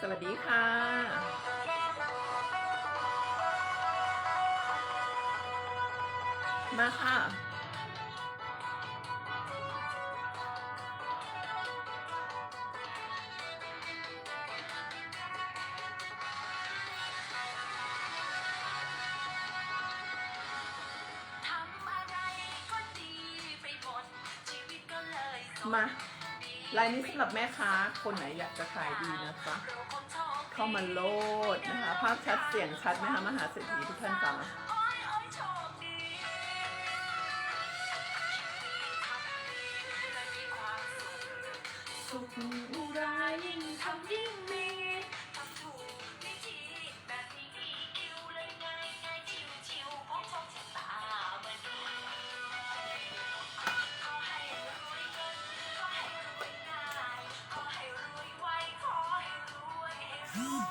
สวัสดีค่ะมาค่ะ มา ลายนี้สำหรับแม่ค้าคนไหนอยากจะขายดีนะคะเข้ามาโลดนะคะ ภาพชัดเสียงชัดนะคะมหาเศรษฐีทุกท่านจ้าสุขอุรายิ่งทำยิ่งมี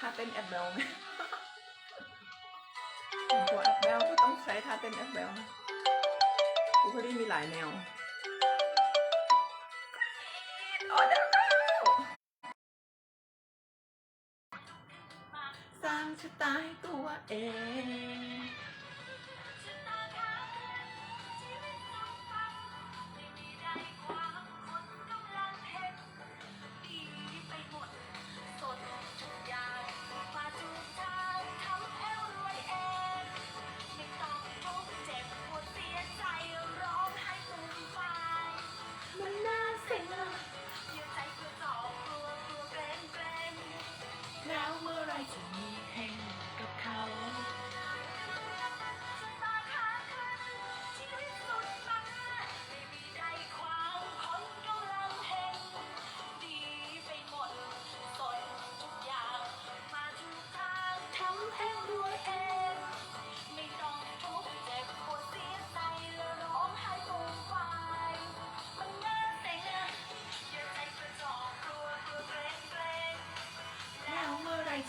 ท่าเต้นแอบเบลไหมหัวแอบเบลก็ต้องใช้ท่าเต้นแอบเบลกูเคยได้มีหลายแนว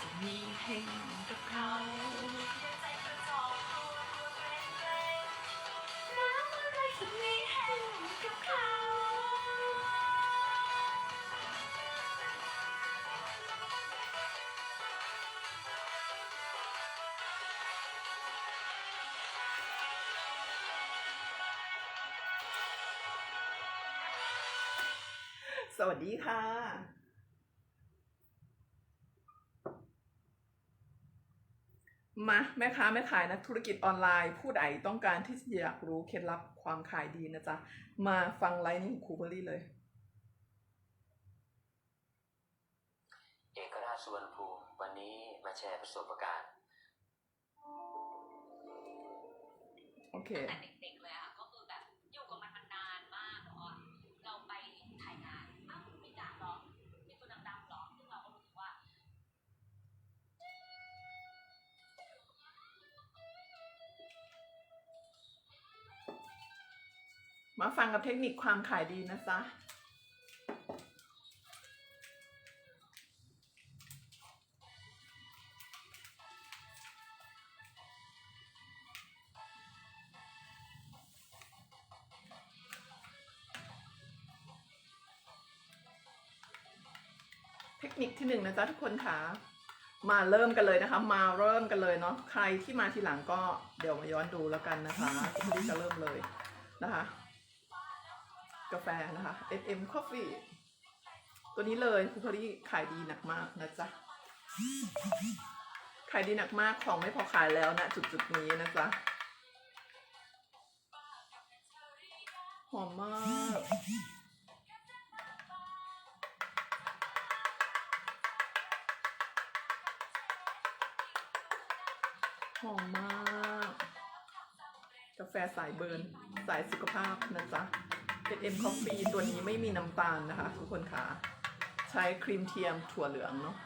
จะมีให้กับเขาสวัสดีค่ะาแม่ค้าแม่ขายนักธุรกิจออนไลน์ ผู้ใดต้องการที่อยากรู้เคล็ดลับความขายดีนะจ๊ะ มาฟังไลน์นี้ของครูเบอรี่เลย เอกราชสุวรรณภูมิวันนี้มาแชร์ประสบการณ์โอเค ตั้งแต่เด็กๆ มาฟังกับเทคนิคความขายดีนะจ๊ะเทคนิคที่หนึ่งนะจ๊ะทุกคนค่ะ มาเริ่มกันเลยนะคะ มาเริ่มกันเลยเนาะใครที่มาทีหลังก็เดี๋ยวมาย้อนดูแล้วกันนะคะที่จะเริ่มเลยนะคะ กาแฟนะคะ FM Coffee ตัวนี้เลยคุณพอรี่ขายดีหนักมากนะจ๊ะ ขายดีหนักมากของไม่พอขายแล้วนะ จุดจุดนี้นะจ๊ะ หอมมากหอมมาก กาแฟสายเบิร์น สายสุขภาพนะจ๊ะ SM Coffee ตัวนี้ไม่มีน้ำตาลนะคะ ทุกคนค่ะ ใช้ครีมเทียมถั่วเหลืองเนาะ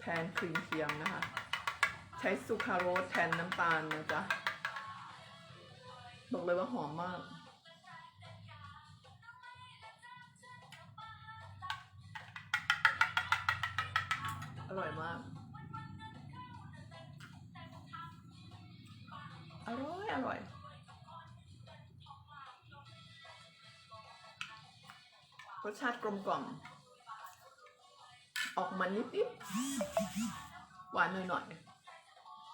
แทนครีมเทียมนะคะ ใช้ซูคราโรสแทนน้ำตาลนะจ๊ะ บอกเลยว่าหอมมากอร่อยมาก อร่อย อร่อย สชาติกลมกล่อม ออกมันนิดๆหวานหน่อย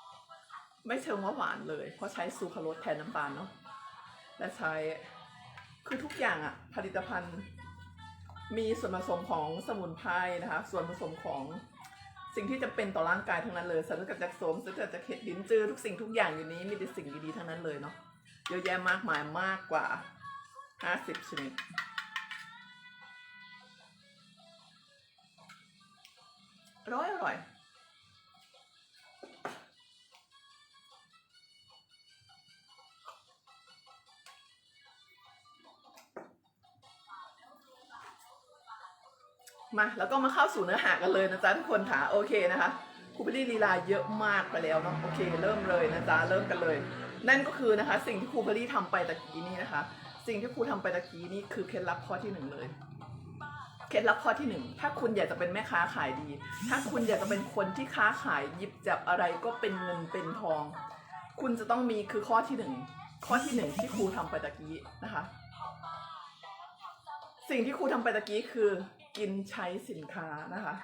ๆไม่เชิงว่าหวานเลย เพราะใช้ซูคราโรสแทนน้ำตาลเนาะและใช้คือทุกอย่างอะผลิตภัณฑ์ มีส่วนผสมของสมุนไพรนะคะ ส่วนผสมของสิ่งที่จะเป็นต่อร่างกายทั้งนั้นเลยสารกัดจากโสมสารกัดจากเห็ดลิ้นจือทุกสิ่งทุกอย่างอยู่นี้มีแต่สิ่งดีๆทั้งนั้นเลยเนาะเยอะแยะมากมายมากกว่า 50 ชนิด ร่อยอร่อยมาแล้วก็มาเข้าสู่เนื้อหากันเลยนะจ๊ะทุกคนค่ะโอเคนะคะครูไปรีลีลาเยอะมากไปแล้วเนาะโอเค เริ่มเลยนะจ๊ะเริ่มกันเลย นั่นก็คือนะคะ สิ่งที่ครูพอลี่ทำไปตะกี้นี้นะคะ สิ่งที่ครูทำไปตะกี้นี้คือเคล็ดลับข้อที่หนึ่งเลย เคล็ดลับข้อที่หนึ่งถ้าคุณอยากจะเป็นแม่ค้าขายดี ถ้าคุณอยากจะเป็นคนที่ค้าขายหยิบจับอะไรก็เป็นเงินเป็นทอง คุณจะต้องมีคือข้อที่หนึ่งข้อที่หนึ่งที่ครูทำไปตะกี้นะคะ สิ่งที่ครูทำไปตะกี้คือ กินใช้สินค้านะคะ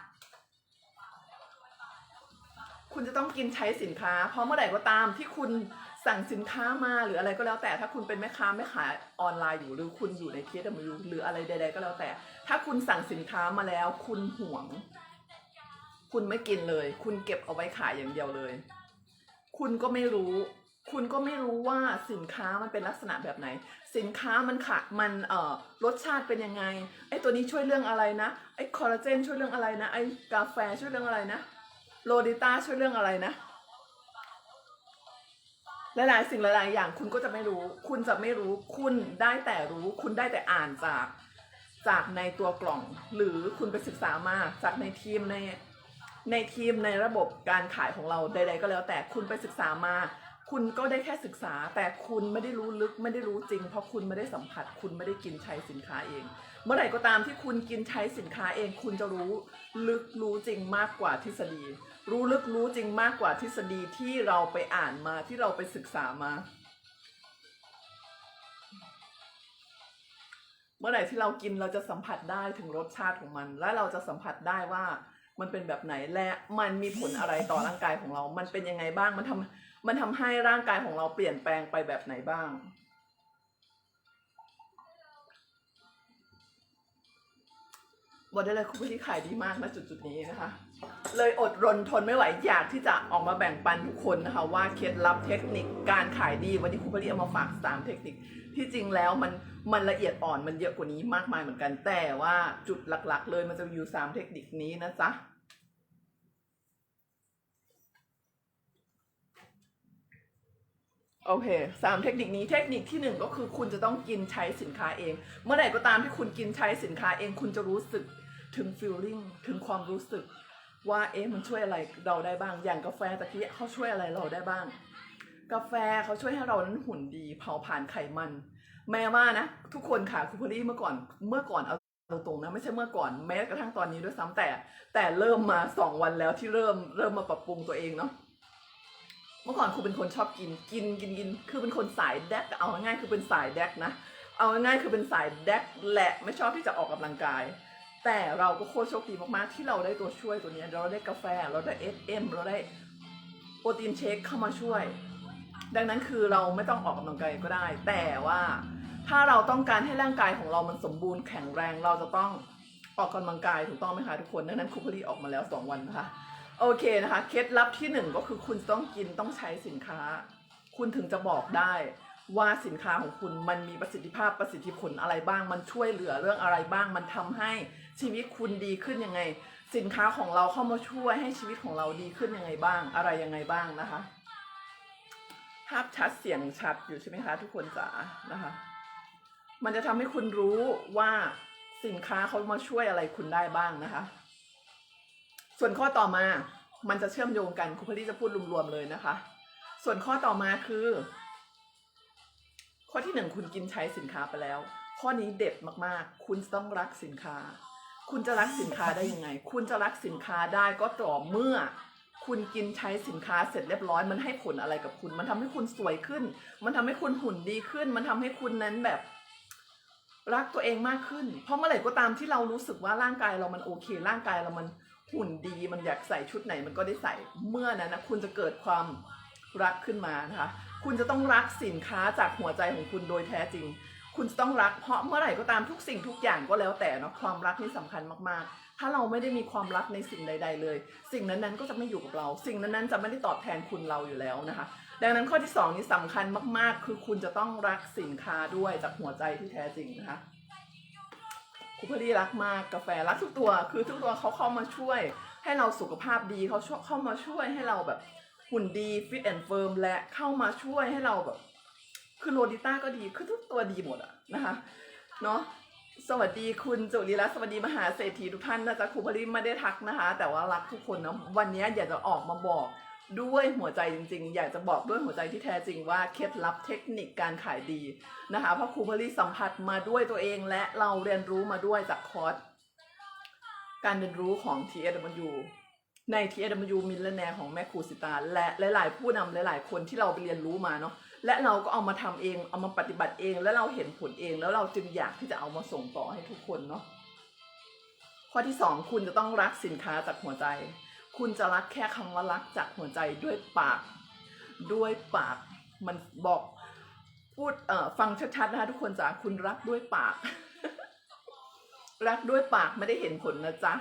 คุณจะต้องกินใช้สินค้า เพราะเมื่อไหร่ก็ตามที่คุณสั่งสินค้ามาหรืออะไรก็แล้วแต่ถ้าคุณเป็นแม่ค้าไม่ขายออนไลน์อยู่หรือคุณอยู่ในเคสเดมหรืออะไรใด ๆ ก็แล้วแต่ ถ้าคุณสั่งสินค้ามาแล้ว คุณห่วง คุณไม่กินเลย คุณเก็บเอาไว้ขายอย่างเดียวเลย คุณก็ไม่รู้ คุณก็ไม่รู้ว่าสินค้ามันเป็นลักษณะแบบไหน สินค้ามันขะมันเอ่อรสชาติเป็นยังไงไอ้ตัวนี้ช่วยเรื่องอะไรนะไอ้คอลลาเจนช่วยเรื่องอะไรนะไอ้กาแฟช่วยเรื่องอะไรนะโรดิต้าช่วยเรื่องอะไรนะหลายๆสิ่งหลายๆอย่างคุณก็จะไม่รู้ คุณจะไม่รู้ คุณได้แต่รู้ คุณได้แต่อ่านจาก จากในตัวกล่อง หรือคุณไปศึกษามาจากในทีมในในทีมในระบบการขายของเราใด ๆ ก็แล้วแต่คุณไปศึกษามา คุณก็ได้แค่ศึกษา แต่คุณไม่ได้รู้ลึกไม่ได้รู้จริง เพราะคุณไม่ได้สัมผัส คุณไม่ได้กินใช้สินค้าเอง เมื่อไหร่ก็ตามที่คุณกินใช้สินค้าเอง คุณจะรู้ลึกรู้จริงมากกว่าทฤษฎี รู้ลึกรู้จริงมากกว่าทฤษฎีที่เราไปอ่านมาที่เราไปศึกษามา เมื่อไหร่ที่เรากินเราจะสัมผัสได้ถึงรสชาติของมัน และเราจะสัมผัสได้ว่ามันเป็นแบบไหนและมันมีผลอะไรต่อร่างกายของเรา มันเป็นยังไงบ้าง มันทำมันทำให้ร่างกายของเราเปลี่ยนแปลงไปแบบไหนบ้าง บอกได้เลยคุณพี่ขายดีมากนะจุดจุดนี้นะคะ เลยอดรนทนไม่ไหวอยากที่จะออกมาแบ่งปันทุกคนนะคะว่าเคล็ดลับเทคนิคการขายดีวันนี้ครูพลีเอามาฝากสามเทคนิคที่จริงแล้วมัน มันละเอียดอ่อนมันเยอะกว่านี้มากมายเหมือนกัน แต่ว่าจุดหลักๆ เลยมันจะอยู่สามเทคนิคนี้นะจ๊ะโอเคสามเทคนิคนี้เทคนิคที่หนึ่งก็คือคุณจะต้องกินใช้สินค้าเอง เมื่อไหร่ก็ตามที่คุณกินใช้สินค้าเอง คุณจะรู้สึกถึง feeling ถึงความรู้สึก ว่าเอ๊ะมันช่วยอะไรเราได้บ้าง อย่างกาแฟตะกี้เขาช่วยอะไรเราได้บ้าง กาแฟเขาช่วยให้เรานั้นหุ่นดี เผาผ่านไขมัน แม้ว่านะทุกคนค่ะคุณพอลี่เมื่อก่อนเมื่อก่อนเอาตรงๆนะไม่ใช่เมื่อก่อนแม้กระทั่งตอนนี้ด้วยซ้ำแต่ แต่เริ่มมาสองวันแล้วที่เริ่มเริ่มมาปรับปรุงตัวเองเนาะเมื่อก่อนครูเป็นคนชอบกินกินกินกิน คือเป็นคนสายแดกเอาง่ายคือเป็นสายแดกนะ เอาง่ายคือเป็นสายแดกแหละไม่ชอบที่จะออกกำลังกาย แต่เราก็โคตรโชคดีมากๆ ที่เราได้ตัวช่วยตัวนี้เราได้กาแฟเราได้ SM เอ็มเราได้โปรตีนเชคเข้ามาช่วย ดังนั้นคือเราไม่ต้องออกกำลังกายก็ได้ แต่ว่า ถ้าเราต้องการให้ร่างกายของเรามันสมบูรณ์แข็งแรงเราจะต้องออกกำลังกายถูกต้องไหมคะทุกคนดังนั้นครูพลีออกมาแล้ว 2 วันนะคะโอเคนะคะเคล็ดลับที่หนึ่งก็คือคุณต้องกินต้องใช้สินค้า คุณถึงจะบอกได้ว่าสินค้าของคุณมันมีประสิทธิภาพประสิทธิผลอะไรบ้าง มันช่วยเหลือเรื่องอะไรบ้าง มันทำให้ชีวิตคุณดีขึ้นยังไง สินค้าของเราเข้ามาช่วยให้ชีวิตของเราดีขึ้นยังไงบ้าง อะไรยังไงบ้างนะคะ ภาพชัดเสียงชัดอยู่ใช่ไหมคะ ทุกคนจ๋านะคะ มันจะทำให้คุณรู้ว่าสินค้าเขามาช่วยอะไรคุณได้บ้างนะคะ ส่วนข้อต่อมา มันจะเชื่อมโยงกันคุณพลี่จะพูดรวมๆเลยนะคะ ส่วนข้อต่อมาคือ ข้อที่หนึ่งคุณกินใช้สินค้าไปแล้ว ข้อนี้เด็ดมากๆ คุณจะต้องรักสินค้า คุณจะรักสินค้าได้ยังไง คุณจะรักสินค้าได้ก็ต่อเมื่อคุณกินใช้สินค้าเสร็จเรียบร้อยมันให้ผลอะไรกับคุณ มันทำให้คุณสวยขึ้น มันทำให้คุณหุ่นดีขึ้น มันทำให้คุณนั้นแบบ รักตัวเองมากขึ้น เพราะเมื่อไหร่ก็ตามที่เรารู้สึกว่าร่างกายเรามันโอเค ร่างกายเรามันหุ่นดีมันอยากใส่ชุดไหนมันก็ได้ใส่เมื่อนั้นนะคุณจะเกิดความรักขึ้นมานะคะ คุณจะต้องรักสินค้าจากหัวใจของคุณโดยแท้จริง คุณจะต้องรักเพราะเมื่อไหร่ก็ตามทุกสิ่งทุกอย่างก็แล้วแต่เนาะความรักนี่สำคัญมากๆ ถ้าเราไม่ได้มีความรักในสิ่งใด ๆ เลย สิ่งนั้นๆก็จะไม่อยู่กับเรา สิ่งนั้นๆจะไม่ได้ตอบแทนคุณเราอยู่แล้วนะคะ ดังนั้นข้อที่สองนี่สำคัญมากๆ คือคุณจะต้องรักสินค้าด้วยจากหัวใจที่แท้จริงนะคะคุพรีรักมากกาแฟรักทุกตัว คือทุกตัวเขาเข้ามาช่วย ให้เราสุขภาพดีเขาช่วยเข้ามาช่วยให้เราแบบหุ่นดีฟิตแอนด์เฟิร์มและเข้ามาช่วยให้เราแบบ คือโรดิต้าก็ดีคือทุกตัวดีหมดอะนะคะเนาะสวัสดีคุณจุลีรัตสวัสดีมหาเศรษฐีทุกท่านนะจ๊ะครูพรีไม่ได้ทักนะคะ แต่ว่ารักทุกคนนะวันนี้อยากจะออกมาบอก ด้วยหัวใจจริงๆ อยากจะบอกด้วยหัวใจที่แท้จริงว่าเคล็ดลับเทคนิคการขายดีนะคะเพราะครูพรีสัมผัสมาด้วยตัวเองและเราเรียนรู้มาด้วยจากคอร์สการเรียนรู้ของ TSW ใน TSW มิลเลนแนของแม่ครูสิตา และหลาย ๆ ผู้นำหลาย ๆ คนที่เราไปเรียนรู้มาเนาะและเราก็เอามาทำเองเอามาปฏิบัติเอง แล้วเราเห็นผลเองแล้วเราจึงอยากที่จะเอามาส่งต่อให้ทุกคนเนาะข้อที่สองคุณจะต้องรักสินค้าจากหัวใจ คุณจะรักแค่คำว่ารักจากหัวใจด้วยปาก ด้วยปากมันบอกพูดเอ่อฟังชัดๆนะคะทุกคนจ๋าคุณรักด้วยปาก รักด้วยปากไม่ได้เห็นผลนะจ๊ะ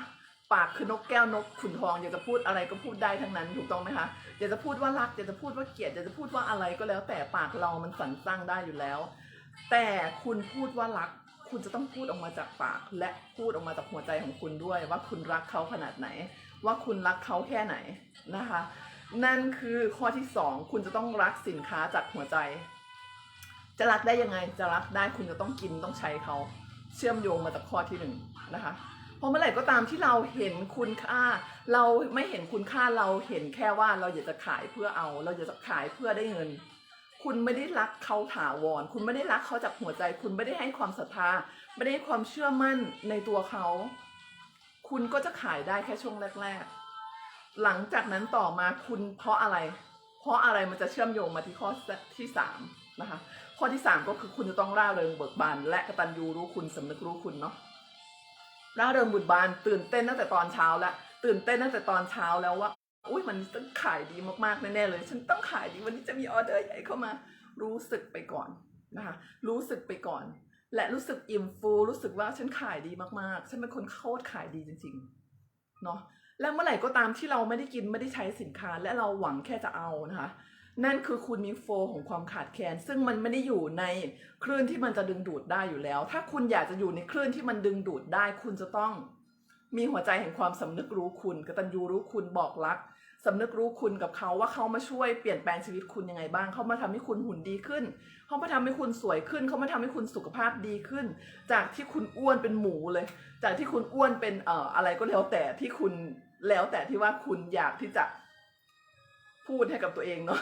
ปากคือนกแก้วนกขุนทองอยากจะพูดอะไรก็พูดได้ทั้งนั้นถูกต้องไหมคะอยากจะพูดว่ารักอยากจะพูดว่าเกลียดอยากจะพูดว่าอะไรก็แล้ว แต่ปากเรามันสรรสร้างได้อยู่แล้ว แต่คุณพูดว่ารัก คุณจะต้องพูดออกมาจากปาก และพูดออกมาจากหัวใจของคุณด้วยว่าคุณรักเขาขนาดไหน ว่าคุณรักเขาแค่ไหนนะคะ นั่นคือข้อที่สองคุณจะต้องรักสินค้าจากหัวใจ จะรักได้ยังไงจะรักได้คุณจะต้องกินต้องใช้เขาเชื่อมโยงมาจากข้อที่หนึ่งนะคะเพราะเมื่อไหร่ก็ตามที่เราเห็นคุณค่า เราไม่เห็นคุณค่าเราเห็นแค่ว่าเราอยากจะขายเพื่อเอา เราอยากจะขายเพื่อได้เงิน คุณไม่ได้รักเขาถาวร คุณไม่ได้รักเขาจากหัวใจ คุณไม่ได้ให้ความศรัทธา ไม่ได้ความเชื่อมั่นในตัวเขา คุณก็จะขายได้แค่ช่วงแรก ๆ หลังจากนั้นต่อมาคุณเพราะอะไร เพราะอะไรมันจะเชื่อมโยงมาที่ข้อที่สามนะคะ ข้อที่สามก็คือคุณจะต้องร่าเริงเบิกบาน และกตัญญูรู้คุณสำนึกรู้คุณเนาะร่าเริงบุญบานตื่นเต้นตั้งแต่ตอนเช้าแล้วตื่นเต้นตั้งแต่ตอนเช้าแล้วว่าอุ้ยมันต้องขายดีมากๆแน่ๆเลย ฉันต้องขายดีวันนี้จะมีออเดอร์ใหญ่เข้ามา รู้สึกไปก่อนนะคะ รู้สึกไปก่อน และรู้สึกอิ่มฟูรู้สึกว่าฉันขายดีมากๆ ฉันเป็นคนโคตรขายดีจริงๆเนาะแล้วเมื่อไหร่ก็ตามที่เราไม่ได้กินไม่ได้ใช้สินค้า และเราหวังแค่จะเอานะคะนั่นคือคุณมีโฟของความขาดแคลนซึ่งมันไม่ได้อยู่ในคลื่นที่มันจะดึงดูดได้อยู่แล้ว ถ้าคุณอยากจะอยู่ในคลื่นที่มันดึงดูดได้ คุณจะต้อง มีหัวใจแห่งความสำนึกรู้คุณกตัญญูรู้คุณบอกรัก สำนึกรู้คุณกับเขาว่าเขามาช่วยเปลี่ยนแปลงชีวิตคุณยังไงบ้าง เขามาทำให้คุณหุ่นดีขึ้น เขามาทำให้คุณสวยขึ้น เขามาทำให้คุณสุขภาพดีขึ้น จากที่คุณอ้วนเป็นหมูเลย จากที่คุณอ้วนเป็นเอ่ออะไรก็แล้วแต่ที่คุณแล้วแต่ที่ว่าคุณอยากที่จะพูดให้กับตัวเองเนาะ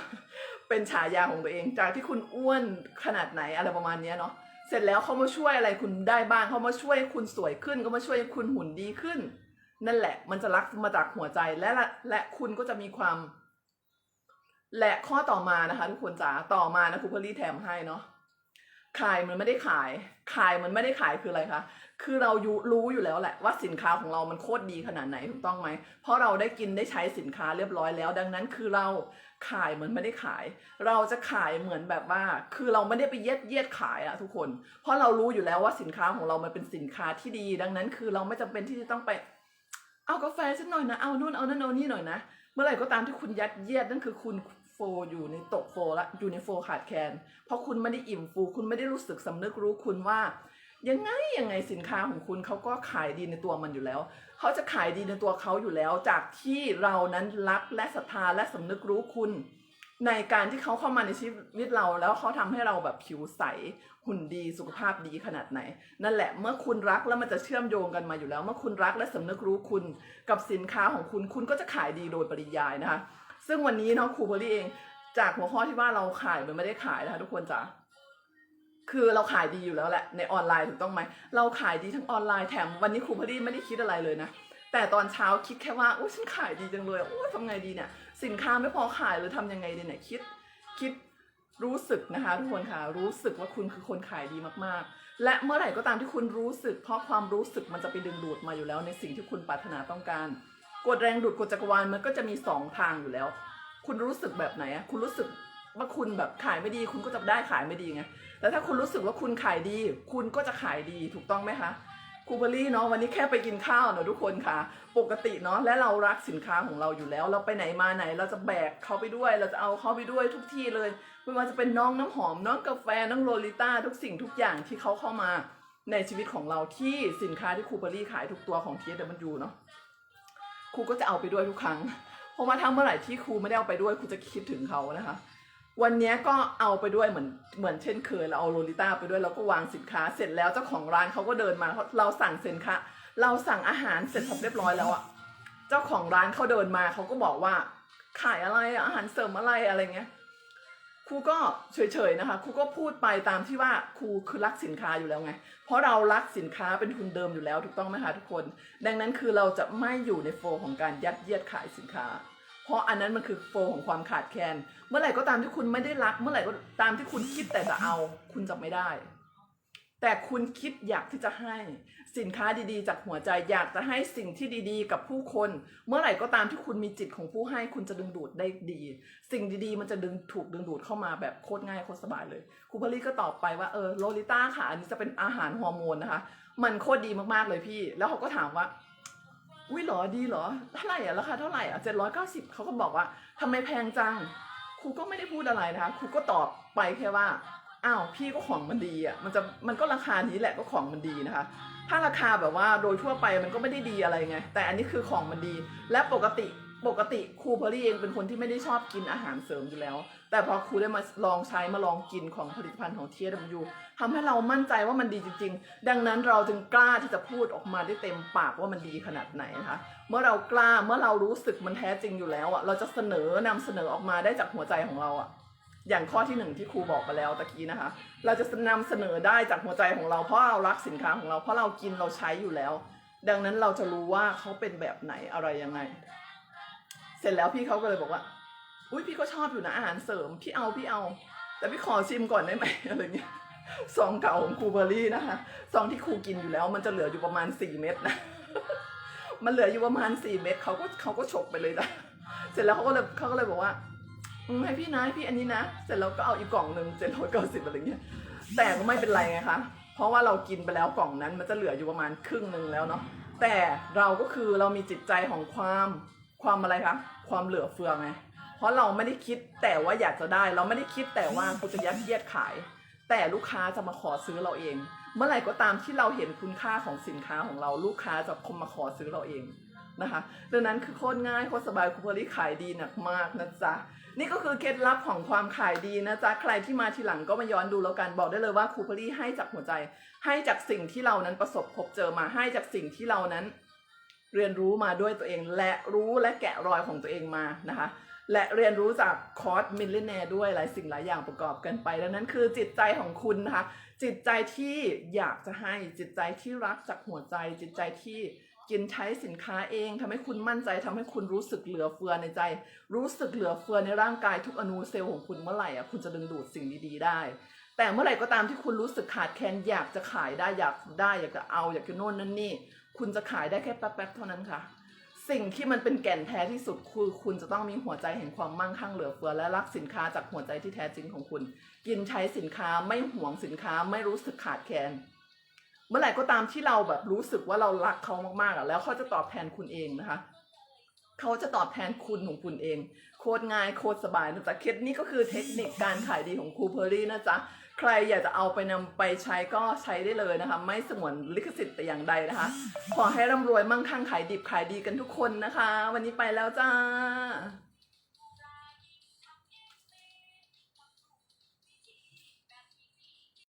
เป็นฉายาของตัวเอง จากที่คุณอ้วนขนาดไหนอะไรประมาณนี้เนาะ เสร็จแล้วเขามาช่วยอะไรคุณได้บ้าง เขามาช่วยคุณสวยขึ้น เขามาช่วยคุณหุ่นดีขึ้น นั่นแหละ มันจะรักมาจากหัวใจและและคุณก็จะมีความ และข้อต่อมานะคะ ทุกคนจ๋าต่อมานะครูพอลี่แถมให้เนาะขายมันไม่ได้ขาย ขายมันไม่ได้ขายคืออะไรคะ คือเรายูรู้อยู่แล้วแหละว่าสินค้าของเรามันโคตรดีขนาดไหนถูกต้องไหม เพราะเราได้กินได้ใช้สินค้าเรียบร้อยแล้ว ดังนั้นคือเราขายเหมือนไม่ได้ขาย เราจะขายเหมือนแบบว่า คือเราไม่ได้ไปเย็ดเย็ดขายอะทุกคน เพราะเรารู้อยู่แล้วว่าสินค้าของเรามันเป็นสินค้าที่ดี ดังนั้นคือเราไม่จำเป็นที่จะต้องไป เอากาแฟสักหน่อยนะเอานู่นเอานั่นเอานี่หน่อยนะเมื่อไหร่ก็ตามที่คุณยัดเยียดนั่นคือคุณโฟอยู่ในตกโฟละอยู่ในโฟขาดแคลนเพราะคุณไม่ได้อิ่มฟู คุณไม่ได้รู้สึกสำนึกรู้คุณว่า ยังไงยังไงสินค้าของคุณเขาก็ขายดีในตัวมันอยู่แล้ว เขาจะขายดีในตัวเขาอยู่แล้ว จากที่เรานั้นรักและศรัทธาและสำนึกรู้คุณ ในการที่เขาเข้ามาในชีวิตเราแล้วเขาทำให้เราแบบผิวใสหุ่นดีสุขภาพดีขนาดไหน นั่นแหละเมื่อคุณรักแล้วมันจะเชื่อมโยงกันมาอยู่แล้ว เมื่อคุณรักและสำนึกรู้คุณกับสินค้าของคุณคุณก็จะขายดีโดยปริยายนะคะ ซึ่งวันนี้เนาะครูเบอรี่เอง จากหัวข้อที่ว่าเราขายมันไม่ได้ขายนะคะทุกคนจ๋าคือเราขายดีอยู่แล้วแหละในออนไลน์ถูกต้องไหมเราขายดีทั้งออนไลน์แถมวันนี้ครูเบอรี่ไม่ได้คิดอะไรเลยนะแต่ตอนเช้าคิดแค่ว่าโอ้ฉันขายดีจังเลยโอ้ยทำไงดีเนี่ย สินค้าไม่พอขายหรือทำยังไงดีเนี่ยคิดคิดรู้สึกนะคะทุกคนค่ะรู้สึกว่าคุณคือคนขายดีมากๆ และเมื่อไหร่ก็ตามที่คุณรู้สึก เพราะความรู้สึกมันจะไปดึงดูดมาอยู่แล้วในสิ่งที่คุณปรารถนาต้องการกฎแรงดูดกฎจักรวาลมันก็จะมีสองทางอยู่แล้ว คุณรู้สึกแบบไหนอะคุณรู้สึกว่าคุณแบบขายไม่ดี คุณก็จะได้ขายไม่ดีไงแต่ถ้าคุณรู้สึกว่าคุณขายดี คุณก็จะขายดีถูกต้องไหมคะ ครูเบอรี่เนาะวันนี้แค่ไปกินข้าวเนาะทุกคนค่ะ ปกติเนาะและเรารักสินค้าของเราอยู่แล้ว เราไปไหนมาไหนเราจะแบกเขาไปด้วย เราจะเอาเขาไปด้วยทุกที่เลยไม่ว่าจะเป็นน้องน้ำหอมน้องกาแฟน้องโลลิต้าทุกสิ่งทุกอย่างที่เขาเข้ามาในชีวิตของเราที่สินค้าที่ครูเบอรี่ขายทุกตัวของ t ทีเเนาะครูก็จะเอาไปด้วยทุกครั้งพราะว่าถ้าเมื่อไหร่ที่ครูไม่ได้เอาไปด้วยครูจะคิดถึงเขานะคะ วันนี้ก็เอาไปด้วยเหมือนเหมือนเช่นเคยเราเอาโลลิต้าไปด้วยแล้วก็วางสินค้าเสร็จแล้วเจ้าของร้านเขาก็เดินมาเราสั่งสินค้า เราสั่งอาหารเสร็จสับเรียบร้อยแล้วอะเจ้าของร้านเขาเดินมาเขาก็บอกว่า ขายอะไรอาหารเสริมอะไรอะไรเงี้ยครูก็เฉยๆนะคะครูก็พูดไปตามที่ว่าครูคือรักสินค้าอยู่แล้วไง เพราะเรารักสินค้าเป็นทุนเดิมอยู่แล้วถูกต้องไหมคะทุกคน ดังนั้นคือเราจะไม่อยู่ในโฟของการยัดเยียดขายสินค้า เพราะอันนั้นมันคือโฟลของความขาดแคลน เมื่อไหร่ก็ตามที่คุณไม่ได้รัก เมื่อไหร่ก็ตามที่คุณคิดแต่จะเอา คุณจะไม่ได้ แต่คุณคิดอยากที่จะให้ สินค้าดีๆ จากหัวใจอยากจะให้สิ่งที่ดีๆ กับผู้คน เมื่อไหร่ก็ตามที่คุณมีจิตของผู้ให้คุณจะดึงดูดได้ดี สิ่งดีๆ มันจะดึงถูกดึงดูดเข้ามาแบบโคตรง่ายโคตรสบายเลยครูพลีก็ตอบไปว่าเออโลลิต้าค่ะอันนี้จะเป็นอาหารฮอร์โมนนะคะ มันโคตรดีมากๆเลยพี่ แล้วเขาก็ถามว่า อุ้ยเหรอดีเหรอเท่าไหร่อะราคาเท่าไหร่อะเจ็ดร้อยเก้าสิบเขาก็บอกว่าทำไมแพงจังครูก็ไม่ได้พูดอะไรนะคะครูก็ตอบไปแค่ว่าอ้าวพี่ก็ของมันดีอะมันจะมันก็ราคานี้แหละก็ของมันดีนะคะ ถ้าราคาแบบว่าโดยทั่วไปมันก็ไม่ได้ดีอะไรไงแต่อันนี้คือของมันดีและปกติ ปกติครูพอรี่เองเป็นคนที่ไม่ได้ชอบกินอาหารเสริมอยู่แล้ว แต่พอครูได้มาลองใช้มาลองกินของผลิตภัณฑ์ของ TW ทำให้เรามั่นใจว่ามันดีจริง ๆ ดังนั้นเราจึงกล้าที่จะพูดออกมาได้เต็มปากว่ามันดีขนาดไหนนะคะ เมื่อเรากล้าเมื่อเรารู้สึกมันแท้จริงอยู่แล้วอะเราจะเสนอนำเสนอออกมาได้จากหัวใจของเราอะอย่างข้อที่หนึ่งที่ครูบอกไปแล้วตะกี้นะคะ เราจะนำเสนอได้จากหัวใจของเราเพราะเรารักสินค้าของเราเพราะเรากินเราใช้อยู่แล้ว ดังนั้นเราจะรู้ว่าเขาเป็นแบบไหนอะไรยังไง เสร็จแล้วพี่เขาก็เลยบอกว่า อุ้ยพี่ก็ชอบอยู่นะอาหารเสริมพี่เอาพี่เอา แต่พี่ขอชิมก่อนได้ไหมอะไรเงี้ยซองเก่าของครูเบอร์รี่นะคะซองที่ครูกินอยู่แล้ว มันจะเหลืออยู่ประมาณสี่เม็ดนะมันเหลืออยู่ประมาณสี่เม็ดเขาก็เขาก็ฉกไปเลยนะเสร็จแล้วเขาก็เลยเขาก็เลยบอกว่าให้พี่นะพี่อันนี้นะ เสร็จแล้วก็เอาอีกกล่องหนึ่งเจ็ดร้อยเก้าสิบอะไรเงี้ยแต่ก็ไม่เป็นไรไงคะเพราะว่าเรากินไปแล้วกล่องนั้นมันจะเหลืออยู่ประมาณครึ่งหนึ่งแล้วเนาะแต่เราก็คือเรามีจิตใจของความ ความอะไรคะความเหลือเฟือไงเพราะเราไม่ได้คิดแต่ว่าอยากจะได้ เราไม่ได้คิดแต่ว่ากูจะยัดเยียดขาย แต่ลูกค้าจะมาขอซื้อเราเอง เมื่อไหร่ก็ตามที่เราเห็นคุณค่าของสินค้าของเราลูกค้าจะคงมาขอซื้อเราเองนะคะดังนั้นคือโคตรง่ายโคตรสบายคูเพอรี่ขายดีหนักมากนะจ๊ะนี่ก็คือเคล็ดลับของความขายดีนะจ๊ะใครที่มาทีหลังก็มาย้อนดูแล้วกันบอกได้เลยว่าคูเพอรี่ให้จากหัวใจ ให้จากสิ่งที่เรานั้นประสบพบเจอมาให้จากสิ่งที่เรานั้น เรียนรู้มาด้วยตัวเอง และรู้และแกะรอยของตัวเองมานะคะ และเรียนรู้จากคอร์สมิลเลนแนร์ด้วยหลายสิ่งหลายอย่างประกอบกันไปดังนั้นคือจิตใจของคุณนะคะ จิตใจที่อยากจะให้จิตใจที่รักจากหัวใจ จิตใจที่กินใช้สินค้าเองทำให้คุณมั่นใจทำให้คุณรู้สึกเหลือเฟือในใจ รู้สึกเหลือเฟือในร่างกายทุกอนูเซลล์ของคุณเมื่อไหร่อะคุณจะดึงดูดสิ่งดีๆได้ แต่เมื่อไหร่ก็ตามที่คุณรู้สึกขาดแคลนอยากจะขายได้อยากได้อยากจะเอาอยากจะโน่นนั่นนี่ คุณจะขายได้แค่แป๊บๆเท่านั้นค่ะ สิ่งที่มันเป็นแก่นแท้ที่สุดคือคุณจะต้องมีหัวใจแห่งความมั่งคั่งเหลือเฟือและรักสินค้าจากหัวใจที่แท้จริงของคุณ กินใช้สินค้าไม่หวงสินค้าไม่รู้สึกขาดแคลนเมื่อไหร่ก็ตามที่เราแบบรู้สึกว่าเรารักเขามากๆอะแล้วเขาจะตอบแทนคุณเองนะคะเขาจะตอบแทนคุณของคุณเอง โคตรง่ายโคตรสบายนะจ๊ะเคล็ดนี้ก็คือเทคนิคการขายดีของครูเพอร์รี่นะจ๊ะ ใครอยากจะเอาไปนำไปใช้ก็ใช้ได้เลยนะคะ ไม่สงวนลิขสิทธิ์แต่อย่างใดนะคะ ขอให้ร่ำรวยมั่งคั่งขายดิบขายดีกันทุกคนนะคะ วันนี้ไปแล้วจ้า